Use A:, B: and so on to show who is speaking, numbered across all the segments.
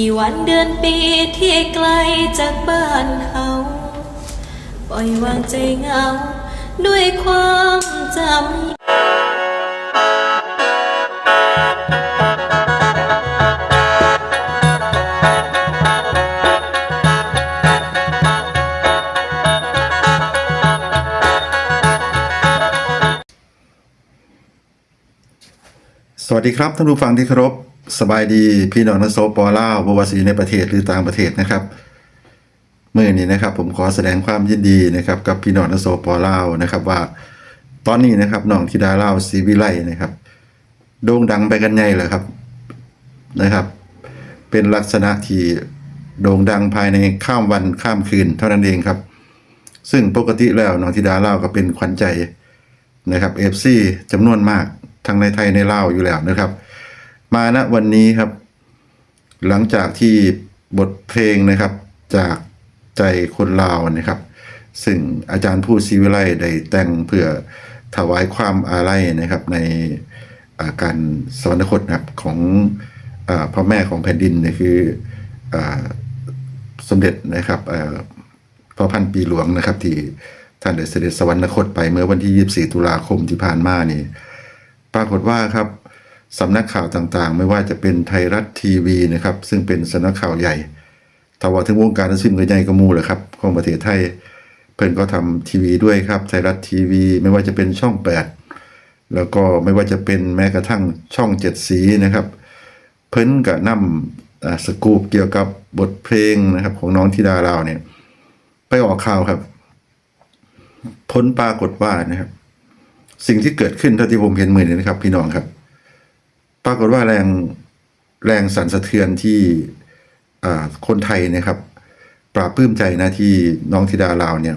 A: กี่วันเดือนปีที่ไกลจากบ้านเขา ปล่อยวางใจเหงา ด้วยความจำ
B: สวัสดีครับท่านผู้ฟังที่เคารพ สบายดีพี่น้องนักโซปอล่าบวาสีในประเทศหรือต่างประเทศนะครับเมื่อนี้นะครับผมขอแสดงความยินดีนะครับกับพี่น้องนักโซปอล่านะครับว่า ตอนนี้นะครับน้องธิดาเล่าวศรีวิไลนะครับโด่งดังไปกันใหญ่เลยครับนะครับ เป็นลักษณะที่โด่งดังภายในข้ามวันข้ามคืนเท่านั้นเองครับ ซึ่งปกติแล้วน้องธิดาเล่าก็เป็นขวัญใจนะครับ FC จำนวนมากทั้งในไทยในลาวอยู่แล้วนะครับ มาณวันนี้ครับ หลังจากที่บทเพลงนะครับจากใจคนลาวนะครับ ซึ่งอาจารย์ผู้ศรีวิไลได้แต่งเพื่อถวายความอาลัยนะครับในาการสวรรคตนะครับของอพ่อแม่ของแผ่นดินนี่คืออสมเด็จนะครับอ่าพระพันปีหลวงนะครับ ที่ท่านได้เสด็จสวรรคตไปเมื่อวันที่ 24 ตุลาคมที่ผ่านมานี่ ปรากฏว่าครับ สำนักข่าวต่างๆ ไม่ว่าจะเป็นไทยรัฐทีวีนะครับ ซึ่งเป็นสำนักข่าวใหญ่ถ้าว่าถึงวงการนังสือใหญ่ก็มูแหละครับของประเทศไทย เพิ่อนก็ทำทีวีด้วยครับ ไทยรัฐทีวี ไม่ว่าจะเป็นช่อง 8 แล้วก็ไม่ว่าจะเป็นแม้กระทั่งช่องเจ็ดสีนะครับ เพิ่นก็นำอ่าสกูปเกี่ยวกับบทเพลงนะครับ ของน้องธิดาลาวเนี่ย ไปออกข่าวครับผลปรากฏว่านะครับ สิ่งที่เกิดขึ้นเท่าที่ผมเห็นมือนี้นะครับ พี่น้องครับ ปรากฏว่าแรงแรงสั่นสะเทือนที่คนไทยนะครับปราบปลื้มใจนะที่น้องธิดาลาวเนี่ย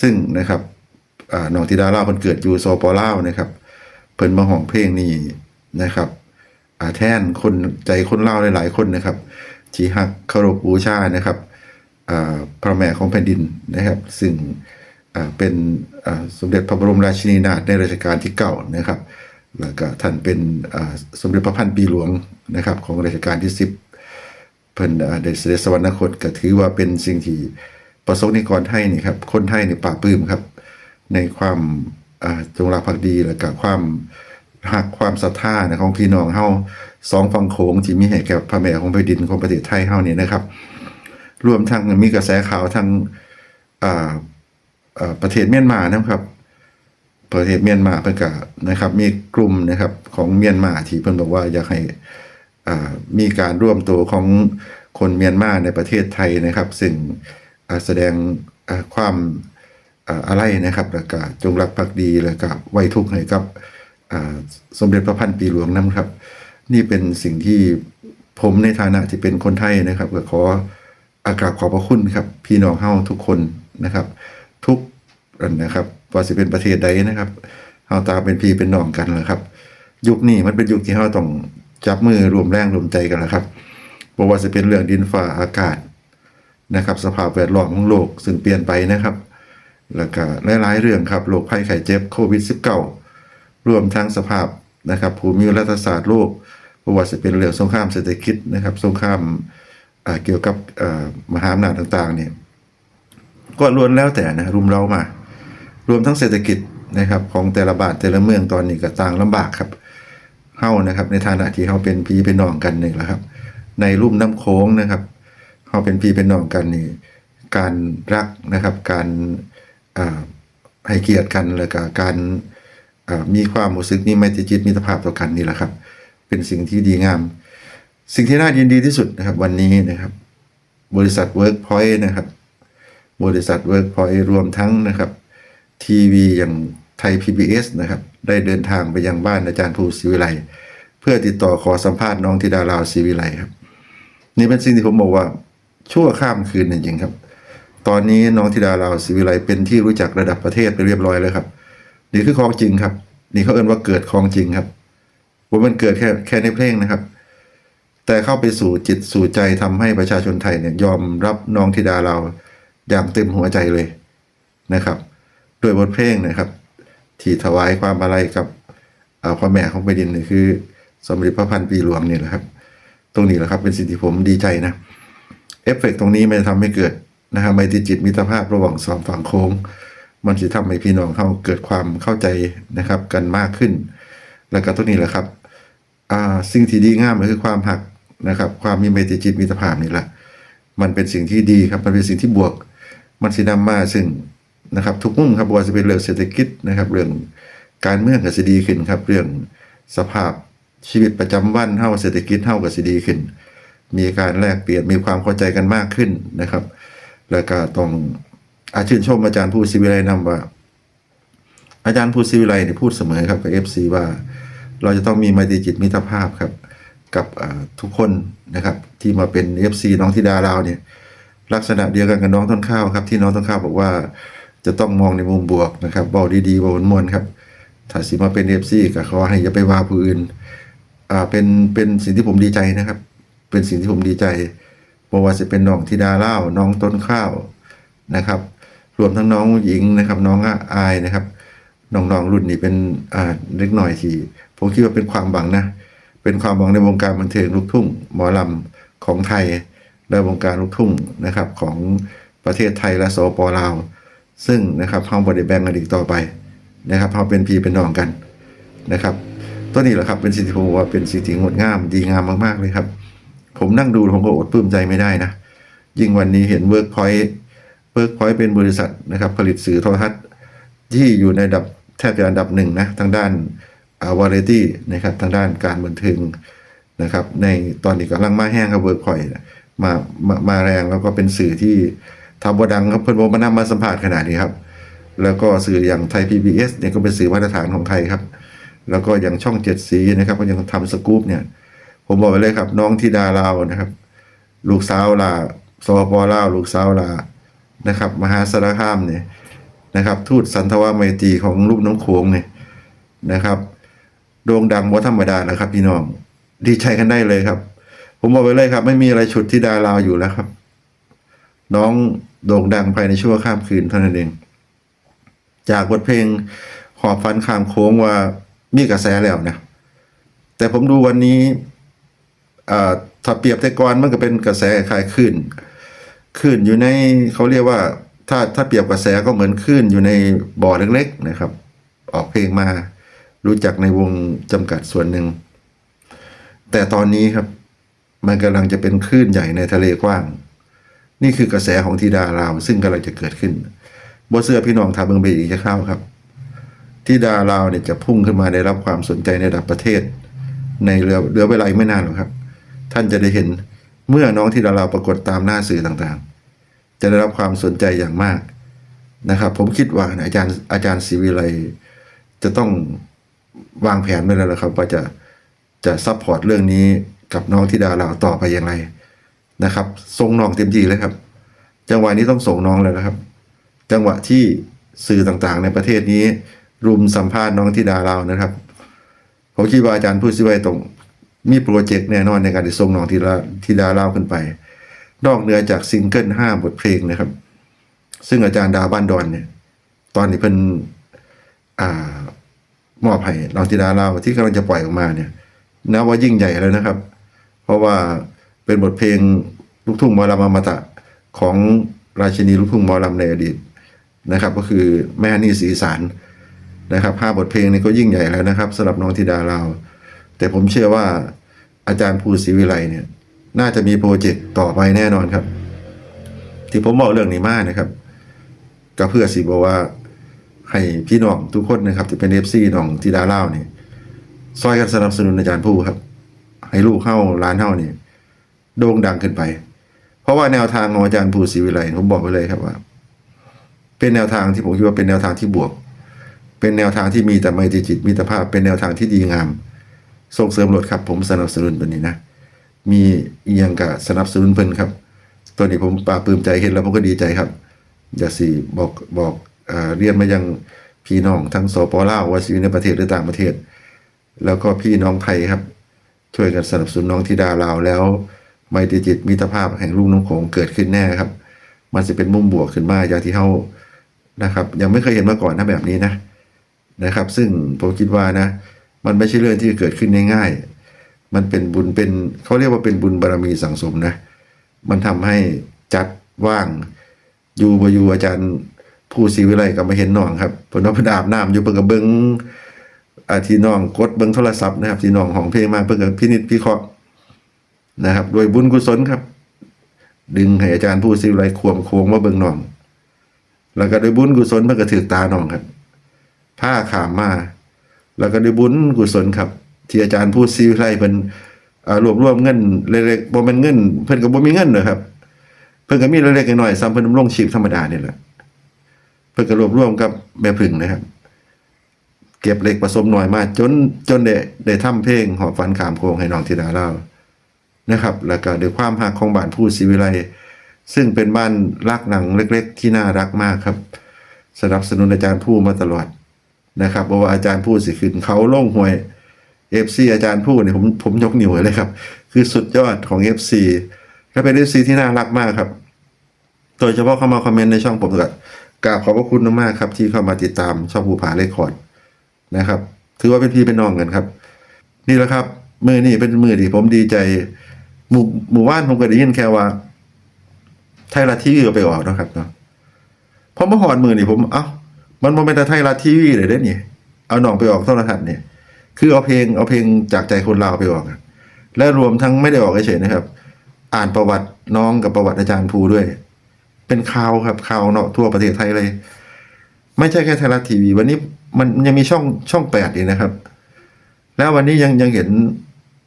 B: ซึ่งนะครับน้องธิดาลาวคนเกิดอยู่โซปอลาวนะครับเพิ่นมาห้องเพลงนี้นะครับอาแทนคนใจคนเล่าหลายๆคนนะครับที่ฮักเคารพบูชานะครับพระแม่ของแผ่นดินนะครับ ซึ่งเป็นสมเด็จพระบรมราชินีนาถในรัชกาลที่เก้านะครับ แล้วก็ท่านเป็นสมเด็จพระพันปีหลวงนะครับ ของรัชกาลที่สิบเพิ่นอ่าได้เสด็จสวรรคตก็ถือว่าเป็นสิ่งที่ประสงค์นิกรไทยนี่ครับ คนไทยในี่าปื้มครับ ในความจงรักภักดีและก็ความหักความศรัทธาของพี่น้องเฮาสองฝั่งโขงที่มีให้แก่พระแม่ของแผ่นดินของประเทศไทยเฮานี่นะครับ รวมทั้งมีกระแสข่าวทางประเทศเมียนมานะครับ ประเทศเมียนมาเพิ่นก็นะครับ มีกลุ่มนะครับของเมียนมาที่เพิ่นบอกว่าอยากให้มีการร่วมตัวของคนเมียนมาในประเทศไทยนะครับ ซึ่งอ่าแสดงความอะไรนะครับแล้วก็จงรักภักดีแล้วก็ไว้ทุกข์ให้กับสมเด็จพระพันปีหลวงนะครับ นี่เป็นสิ่งที่ผมในฐานะที่เป็นคนไทยนะครับก็ขออากราบขอบพระคุณครับ พี่น้องเฮาทุกคนนะครับ ทุกนะครับ ว่าสิเป็นประเทศใดนะครับเฮาตาเป็นพี่เป็นน้องกันแหละครับ ยุคนี้มันเป็นยุคที่เฮาต้องจับมือรวมแรงรวมใจกันแหละครับบ่ว่าจะเป็นเรื่องดินฟ้าอากาศนะครับ สภาพแวดล้อมของโลกซึ่งเปลี่ยนไปนะครับ แล้วก็หลายๆเรื่องครับโรคภัยไข้เจ็บโควิด -19 รวมทั้งสภาพนะครับภูมิรัฐศาสตร์โลกบ่ว่าจะเป็นเรื่องสงครามเศรษฐกิจนะครับ สงครามเกี่ยวกับมหาอำนาจต่าง ๆ เนี่ย ก็ล้วนแล้วแต่นะรุมเรามา รวมทั้งเศรษฐกิจนะครับของแต่ละบาทแต่ละเมืองตอนนี้ก็ต่างลำบากครับเฮานะครับ ในฐานะที่เฮาเป็นพี่เป็นน้องกันนี่แหละครับ ในลุ่มน้ำโค้งนะครับเฮาเป็นพี่เป็นน้องกันนี่การรักนะครับ การให้เกียรติกันแล้วก็การมีความรู้สึกมีไมตรีจิตมิตรภาพต่อกันนี่แหละครับ เป็นสิ่งที่ดีงาม สิ่งที่น่ายินดีที่สุดนะครับ วันนี้นะครับ บริษัท Workpoint นะครับ บริษัท Workpoint รวมทั้งนะครับ ทีวีอย่างไทย PBS นะครับ ได้เดินทางไปยังบ้านอาจารย์ภูศิวิไลเพื่อติดต่อขอสัมภาษณ์น้องธิดาลาวศิวิไลครับ นี่เป็นสิ่งที่ผมบอกว่าชั่วข้ามคืนจริงๆครับ ตอนนี้น้องธิดาลาวศิวิไลเป็นที่รู้จักระดับประเทศไปเรียบร้อยแล้วครับ นี่คือของจริงครับ นี่เขาเอ่นว่าเกิดของจริงครับว่ามันเกิดแค่แค่ในเพลงนะครับ แต่เข้าไปสู่จิตสู่ใจทำให้ประชาชนไทยเนี่ยยอมรับน้องธิดาเราอย่างเต็มหัวใจเลยนะครับ ด้วยบทเพลงนะครับ ที่ถวายความอาลัยกับพ่อแม่ของแผ่นดินนี่คือ สมเด็จพระพันปีหลวงนี่แหละครับ ตรงนี้แหละครับเป็นสิ่งที่ผมดีใจนะเอฟเฟกต์ตรงนี้มันจะทำให้เกิดนะครับไมตรีจิตมิตรภาพระหว่างสองฝั่งโค้ง มันจะทำให้พี่น้องเขาเกิดความเข้าใจนะครับกันมากขึ้น แล้วก็ตรงนี้แหละครับสิ่งที่ดีงามก็คือความหักนะครับ ความมีไมตรีจิตมิตรภาพนี่แหละมันเป็นสิ่งที่ดีครับมันเป็นสิ่งที่บวก มันสินำมาซึ่ง นะครับทุกมุมครับว่าจะเป็นเรื่องเศรษฐกิจนะครับเรื่องการเมืองก็จะดีขึ้นครับ เรื่องสภาพชีวิตประจำวันเท่าเศรษฐกิจเท่าก็จะดีขึ้น มีการแลกเปลี่ยนมีความเข้าใจกันมากขึ้นนะครับ แล้วก็ต้องอาชื่นชมอาจารย์ผู้ศิวิไลนำว่า อาจารย์ผู้ศิวิไลเนี่ยพูดเสมอครับกับเอฟซีว่า เราจะต้องมีมตรีจิตมิตรภาพครับ กับทุกคนนะครับ ที่มาเป็น FC น้องธิดาเราเนี่ยลักษณะเดียวกันกับน้องต้นข้าวครับ ที่น้องต้นข้าวบอกว่า จะต้องมองในมุมบวกนะครับบอกดีๆบอกมวลครับถ้าสิมาเป็น FC ก็ขอให้อย่าไปว่าผู้อื่นอ่าเป็นเป็นสิ่งที่ผมดีใจนะครับ เป็นสิ่งที่ผมดีใจเพราะว่าจะเป็นน้องธิดาเล่าน้องต้นข้าวนะครับ รวมทั้งน้องหญิงนะครับ น้องอายนะครับน้องๆรุ่นนี้เป็นอ่าเล็กหน่อยที่ผมคิดว่าเป็นความหวังนะ เป็นความหวังในวงการบันเทิงลูกทุ่ง หมอลำของไทยและวงการลูกทุ่งนะครับของประเทศไทยและสปลาว ซึ่งนะครับเฮาบ่ได้แบ่งกันอีกต่อไปนะครับเฮาเป็นพี่เป็นน้องกันนะครับตัวนี้แหละครับเป็นสิ่งที่ผมว่าเป็นสิ่งที่งดงามดีงามมากๆเลยครับ ผมนั่งดูผมก็อดปลื้มใจไม่ได้นะยิ่งวันนี้เห็นเวิร์กพอยต์เวิร์กพอยต์เป็นบริษัทนะครับ ผลิตสื่อโทรทัศน์ที่อยู่ในดับแทบจะอันดับหนึ่งนะทางด้านอาวาไรตี้นะครับทางด้านการบันเทิงนะครับ ในตอนนี้กำลังมาแห้งครับเวิร์กพอยต์มามามาแรงแล้วก็เป็นสื่อที่ ทำบดังครับเพิ่นบอมานำมาสัมผัสขนาดนี้ครับ แล้วก็สื่ออย่างไทย PBS เนี่ยก็เป็นสื่อมาตรฐานของไทยครับ แล้วก็อย่างช่องเจ็ดสีนะครับ ก็ยังทำสกู๊ปเนี่ย ผมบอกไปเลยครับ น้องธิดาลาวนะครับ ลูกสาวลาสปปลาวลูกสาวลานะครับ มหาสารคามเนี่ยนะครับ ทูตสันทวาไมตรีของลูกน้ำโขงเนี่ยนะครับโด่งดังว่าธรรมดานะครับ พี่น้องดีใจกันได้เลยครับ ผมบอกไปเลยครับ ไม่มีอะไรฉุดธิดาลาวอยู่แล้วครับ น้อง โด่งดังภายในชั่วข้ามคืนเท่านั้นเอง จากบทเพลงหอบฟันข้ามโค้งว่ามีกระแสแล้วนะแต่ผมดูวันนี้ถ้าเปรียบแต่ก่อนมันก็เป็นกระแสคลายคลื่นคลื่นอยู่ในเขาเรียกว่าถ้าถ้าเปรียบกระแสก็เหมือนคลื่นอยู่ในบ่อเล็กๆนะครับ ออกเพลงมารู้จักในวงจำกัดส่วนหนึ่ง แต่ตอนนี้ครับ มันกำลังจะเป็นคลื่นใหญ่ในทะเลกว้าง นี่คือกระแสของทีดาลาว ซึ่งกำลังจะเกิดขึ้นบ่เสื้อพี่น้องทาเบิงเบอีกจะเข้าครับที่ดาลาวเนี่ยจะพุ่งขึ้นมาได้รับความสนใจในระดับประเทศ ในเรือเรือเวลาไม่นานหรอกครับ ท่านจะได้เห็นเมื่อน้องที่ดาราวปรากฏตามหน้าสื่อต่างๆ จะได้รับความสนใจอย่างมากนะครับ ผมคิดว่าอาจารย์อาจารย์ศิวิไลจะต้องวางแผนไว้แล้วนะครับ ว่าจะจะซัพพอร์ตเรื่องนี้กับน้องที่ดาราวต่อไปอย่างไร นะครับส่งน้องเต็มที่เลยครับ จังหวะนี้ต้องส่งน้องเลยนะครับ จังหวะที่สื่อต่างๆ ในประเทศนี้ รุมสัมภาษณ์น้องที่ดาเรานะครับผมคิดว่าอาจารย์พูดสิไว้ตรง มีโปรเจกต์แน่นอนในการที่ส่งน้องทีละทีดาเล่าขึ้นไป นอกเหนือจากซิงเกิลห้าบทเพลงนะครับ ซึ่งอาจารย์ดาบ้านดอนเนี่ย ตอนนี้เพิ่นอ่ามอบให้น้องธิดาเล่าที่กำลังจะปล่อยออกมาเนี่ยนับว่ายิ่งใหญ่แล้วนะครับ เพราะว่า เป็นบทเพลงลูกทุ่งหมอลำอมตะของราชินีลูกทุ่งหมอลำในอดีตนะครับ ก็คือแม่นี่สีสารนะครับห้าบทเพลงนี้ก็ยิ่งใหญ่แล้วนะครับสำหรับน้องธิดาเราแต่ผมเชื่อว่าอาจารย์ภูศรีวิไลเนี่ย น่าจะมีโปรเจกต์ต่อไปแน่นอนครับ ที่ผมบอกเรื่องนี้มากนะครับก็เพื่อสิบอกว่าให้พี่น้องทุกคนนะครับ ที่เป็นเอฟซีน้องธิดาเล่าเนี่ยซอยกันสนับสนุนอาจารย์ผู้ครับ ให้ลูกเข้าร้านเท่านี่ โด่งดังขึ้นไป เพราะว่าแนวทางของอาจารย์ภูศรีวิไลผมบอกไปเลยครับว่า เป็นแนวทางที่ผมคิดว่าเป็นแนวทางที่บวก เป็นแนวทางที่มีแต่ไมตรีจิตมิตรภาพ เป็นแนวทางที่ดีงาม ส่งเสริมรถครับ ผมสนับสนุนตัวนี้นะ มีอียังกับสนับสนุนเพิ่นครับ ตัวนี้ผมปลาปลื้มใจเห็นแล้วผมก็ดีใจครับอย่าสี่บอกบอกเอเรียนมายังพี่น้องทั้งสปลาวว่าชีวิตในประเทศหรือต่างประเทศ แล้วก็พี่น้องไทยครับ ช่วยกันสนับสนุนน้องธิดาลาวแล้ว ไมตรีจิตมิตรภาพแห่งลูกน้องโขงเกิดขึ้นแน่ครับ มันจะเป็นมุมบวกขึ้นมาอย่างที่เฮานะครับ ยังไม่เคยเห็นมาก่อนนะแบบนี้นะนะครับ ซึ่งผมคิดว่านะ มันไม่ใช่เรื่องที่เกิดขึ้นง่ายๆมันเป็นบุญเป็นเขาเรียกว่าเป็นบุญบารมีสังสมนะ มันทำให้จัดว่างอยู่บอยู่อาจารย์ผู้ศรีวิไลก็มาเห็นน้องครับเพิ่นว่าเพิ่นอาบน้ำอยู่เพิ่นก็เบิงอาทีน้องกดเบิ่งโทรศัพท์นะครับที่น้องห้องเพลงมาเพิ่นก็พินิจพิเคราะห์ นะครับโดยบุญกุศลครับ ดึงให้อาจารย์ผู้ศรีวิไลควมโค้งมาเบิงนอง แล้วก็โดยบุญกุศลเพิ่นก็ถือตาน้องครับ ผ้าขามมา แล้วก็โดยบุญกุศลครับ ที่อาจารย์พูดซีวิไลเพิ่นรวบรวมเงินเล็กๆบ่แม่นเงิน เพิ่นก็บ่มีเงินนะครับ เพิ่นก็มีเล็กๆน้อยๆซ้ำเพิ่นดำรงชีพธรรมดาเนี่แหละเพิ่นก็รวบรวมกับแม่พึ่งนะครับ เก็บเล็กผสมหน้อยมาจนจนได้ได้ทำเพลงหอบฝันขามโคงให้น้องธิดาเล่า นะครับ แล้วก็ด้วยความรักของบ้านผู้ศรีวิไลซึ่งเป็นบ้านรักหนังเล็ก ๆ ที่น่ารักมากครับ สนับสนุนอาจารย์ผู้มาตลอดนะครับเพราะว่าอาจารย์พูดสิขึ้นเขาล่งหวยเอฟซีอาจารย์พูดเนี่ยผมผมยกนิ้วเลยครับ คือสุดยอดของ FC ก็เป็น FC ที่น่ารักมากครับโดยเฉพาะเข้ามาคอมเมนต์ในช่องผมก็กราบขอบพระคุณมากๆครับที่เข้ามาติดตามช่องภูผาเลคคอร์ดนะครับ ถือว่าเป็นพี่เป็นน้องกันครับ นี่แหละครับมือนี่เป็นมือที่ผมดีใจ หมู่หมู่บ้านผมก็ได้ยินแค่ว่า ไทยรัฐทีวีก็ไปออกนะครับเนาะพอมาหอดมือนี่ผม เอ้ามันมันเป็นแต่ไทยรัฐทีวีเลยเด้นี่เอาหนองไปออกโทรทัศน์เนี่ยคือเอาเพลงเอาเพลงจากใจคนลาวไปออกและรวมทั้งไม่ได้ออกเฉยนะครับ อ่านประวัติน้องกับประวัติอาจารย์ภูด้วย เป็นข่าวครับข่าวเนาะทั่วประเทศไทยเลย ไม่ใช่แค่ไทยรัฐทีวี วันนี้มันยังมีช่องช่องแปดอีกนะครับ แล้ววันนี้ยังยังเห็น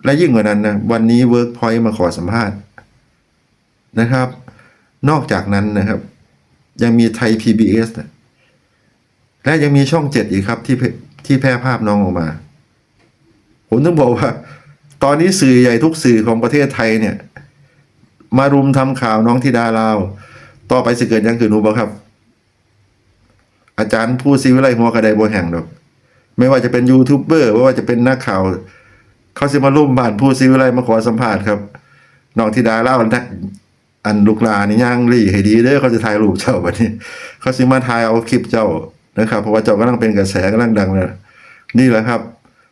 B: และยิ่งกว่านั้นนะวันนี้เวิร์กพอยต์มาขอสัมภาษณ์นะครับ นอกจากนั้นนะครับ ยังมีไทย PBS นะและยังมีช่องเจ็ดอีกครับที่ที่แพร่ภาพน้องออกมา ผมต้องบอกว่า ตอนนี้สื่อใหญ่ทุกสื่อของประเทศไทยเนี่ย มารุมทำข่าวน้องธิดาลาว ต่อไปสิเกิดยังคือหนูบอครับ อาจารย์ผู้ซีวิไลหัวกระไดบัวแห่งดอก ไม่ว่าจะเป็นยูทูบเบอร์ไม่ว่าจะเป็นนักข่าว เขาจะมารุ่มบ้านผู้ซีวิไลมาขอสัมภาษณ์ครับน้องธิดาเล่าอันอันลูกหลานี่ย่างรี่ให้ดีเด้อเขาจะถ่ายรูปเจ้าบัดนี้ เขาสิมาถ่ายเอาคลิปเจ้านะครับ เพราะว่าเจ้ากำลังเป็นกระแสกำลังดังเลยนี่แหละครับ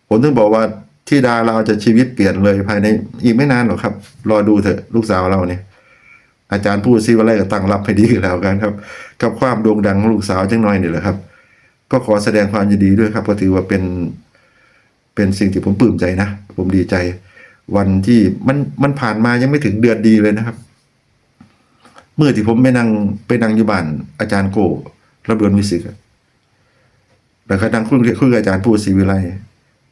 B: ผมถึงบอกว่าที่ดาเราจะชีวิตเปลี่ยนเลยภายในอีกไม่นานหรอกครับ รอดูเถอะลูกสาวเราเนี่ยอาจารย์พูดซิว่าอะไรก็ตั้งรับให้ดีแล้วกันครับ กับความโด่งดังของลูกสาวจังน้อยนี่แหละครับ ก็ขอแสดงความยินดีด้วยครับก็ถือว่าเป็น เป็นสิ่งที่ผมปลื้มใจนะ ผมดีใจ วันที่มันมันผ่านมายังไม่ถึงเดือนดีเลยนะครับ เมื่อที่ผมไปนั่งไปนั่งอยู่บ้านอาจารย์โกระเบือนวิสิกแล้วก็นั่งคุยคุยกับอาจารย์ผู้ศรีวิไล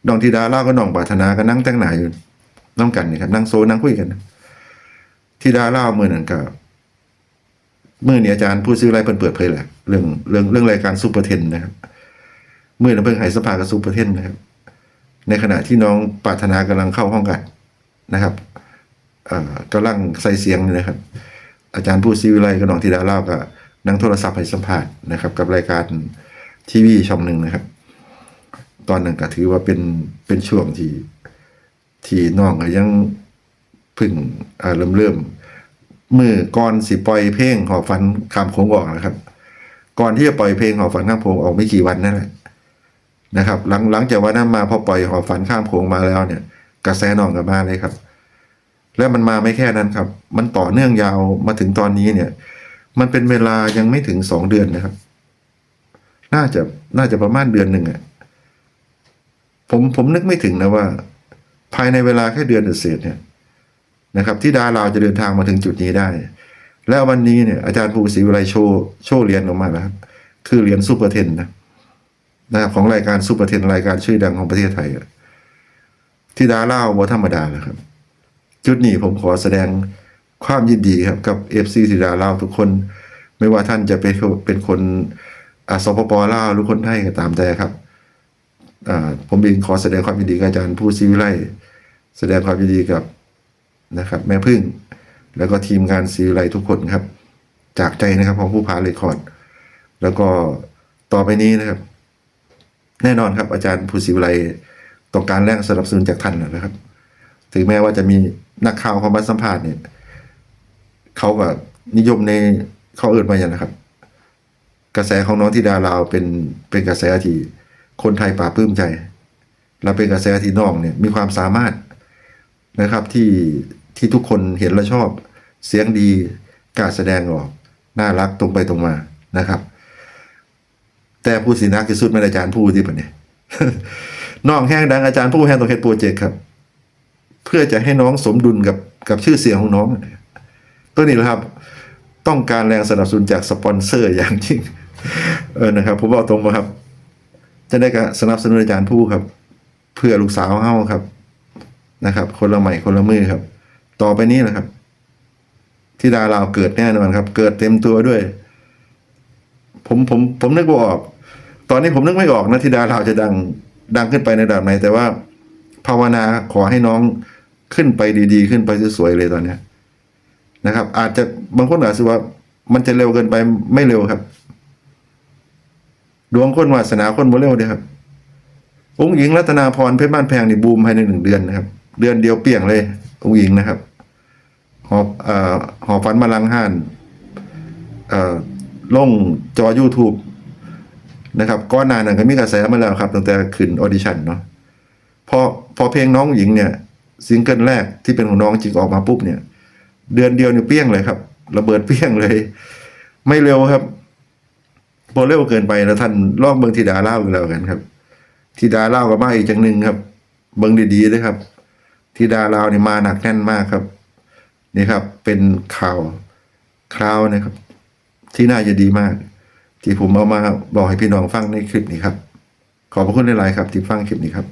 B: น้องธิดาเล่าก็น้องปรารถนาก็นั่งแต่งหน้าอยู่น้องกันนี่ครับนั่งโซนั่งคุยกันธิดาเล่าเมื่อนั้นก็เมื่อนี้อาจารย์ผู้ศรีวิไลเพิ่นเปิดเผยแหละเรื่องเรื่องเรื่องรายการซูเปอร์เทนนะครับเมื่อนั้นเพิ่งให้สภากับซูเปอร์เทนนะครับ ในขณะที่น้องปรารถนากำลังเข้าห้องอัดนะครับเอ่อกำลังใส่เสียงนี่นะครับ อาจารย์ผู้ซีวิไลกับน้องธิดาเล่าก็นั่งโทรศัพท์ให้สัมภาษณ์นะครับ กับรายการทีวีช่องหนึ่งนะครับ ตอนนั้นก็ถือว่าเป็นเป็นช่วงที่ที่น้องก็ยังเพึ่งเริ่มเริ่มมือก่อนสิปล่อยเพลงหอบฝันคำโค้งออกนะครับ ก่อนที่จะปล่อยเพลงหอบฝันข้ามโค้งออกไม่กี่วันนั่นแหละ นะครับหลังหลังจากวันนั้นมาพอปล่อยหอฝันข้ามโขงมาแล้วเนี่ย กระแสนองกับมาเลยครับ แล้วมันมาไม่แค่นั้นครับ มันต่อเนื่องยาวมาถึงตอนนี้เนี่ย มันเป็นเวลายังไม่ถึงสองเดือนนะครับ น่าจะน่าจะประมาณเดือนหนึ่งอะผมผมนึกไม่ถึงนะว่า ภายในเวลาแค่เดือนเศษเนี่ยนะครับ ที่ดาราจะเดินทางมาถึงจุดนี้ได้ แล้ววันนี้เนี่ยอาจารย์ภูศรีวิไลโชว์โชว์เหรียญออกมาแล้วครับ คือเหรียญซูเปอร์เทนนะ นะครับของรายการซูเปอร์เทนรายการชื่อดังของประเทศไทยที่ดาเล่าว่าธรรมดาแล้วครับ จุดนี้ผมขอแสดงความยินดีครับกับเอฟซีสีดาเล่าทุกคน ไม่ว่าท่านจะเป็นเป็นคนอาสปปล่าหรือคนไทยก็ตามแต่ครับผมเองขอแสดงความยินดีกับอาจารย์ผู้ซีวิไลแสดงความยินดีกับนะครับ แม่พึ่ง แล้วก็ทีมงานซีวิไลทุกคนครับ จากใจนะครับของผู้พาเลคคอร์ด แล้วก็ต่อไปนี้นะครับ แน่นอนครับ อาจารย์ภูศิวไลต้องการแรงสนับสนุนจากท่านนะครับ ถึงแม้ว่าจะมีนักข่าวเขามาสัมภาษณ์เนี่ยเขาก็นิยมในเขาเอิดมาอย่างนะครับ กระแสของน้องที่ดาลาวเป็นเป็นกระแสที่คนไทยปลาปลื้มใจ และเป็นกระแสที่น้องเนี่ยมีความสามารถนะครับที่ที่ทุกคนเห็นและชอบ เสียงดีการแสดงออก น่ารักตรงไปตรงมานะครับ แต่ผู้สีนักที่สุดไม่ได้อาจารย์ผู้ที่ปะเนี่ยน้องแห้งดังอาจารย์ผู้แห้งตัวเฮดโปรเจกต์ครับ เพื่อจะให้น้องสมดุลกับกับชื่อเสียงของน้อง ตัวนี้แหละครับ ต้องการแรงสนับสนุนจากสปอนเซอร์อย่างจริงเออนะครับผมบอกตรงมาครับ จะได้กับสนับสนุนอาจารย์ผู้ครับ เพื่อลูกสาวเฮาครับนะครับ คนละใหม่คนละมือครับ ต่อไปนี้นะครับที่ดาราเกิดแน่นอนครับ เกิดเต็มตัวด้วย ผมผมผมนึกบ่ออก ตอนนี้ผมนึกไม่ออกนะที่ดาเราจะดังดังขึ้นไปในระดับไหน แต่ว่า ภาวนาขอให้น้องขึ้นไปดีๆ ขึ้นไปสวยๆเลยตอนเนี้ยนะครับ อาจจะบางคนอาจจะว่า มันจะเร็วเกินไปไม่เร็วครับ ดวงคนวาสนาคนบ่เร็วเดียครับองค์หญิงรัตนาพรเพชรบ้านแพงนี่บูมภายในหนึ่งเดือนนะครับ เดือนเดียวเปลี่ยงเลย องค์หญิงนะครับหอบเอ่อหอบฝันมาลังห้านเอ่อลงจอ YouTube นะครับก้อนนานนั้นก็มีกระแสมาแล้วครับตั้งแต่ขึ้นออดิชั่นเนาะพอพอเพลงน้องหญิงเนี่ยซิงเกิลแรกที่เป็นของน้องจริงออกมาปุ๊บเนี่ย เดือนเดียวเนี่ยเปี้ยงเลยครับ ระเบิดเปี้ยงเลย ไม่เร็วครับพอเร็วเกินไปแล้วท่านลองเบิงธิดาเล่ากันแล้วกันครับธิดาเล่ากับมาอีกจังหนึ่งครับ เบิ่งดีๆเลยครับธิดาเล่านี่มาหนักแน่นมากครับนี่ครับ เป็นข่าวคราวนะครับ ที่น่าจะดีมาก ที่ผมเอามาบอกให้พี่น้องฟังในคลิปนี้ครับ ขอบพระคุณหลายๆครับที่ฟังคลิปนี้ครับ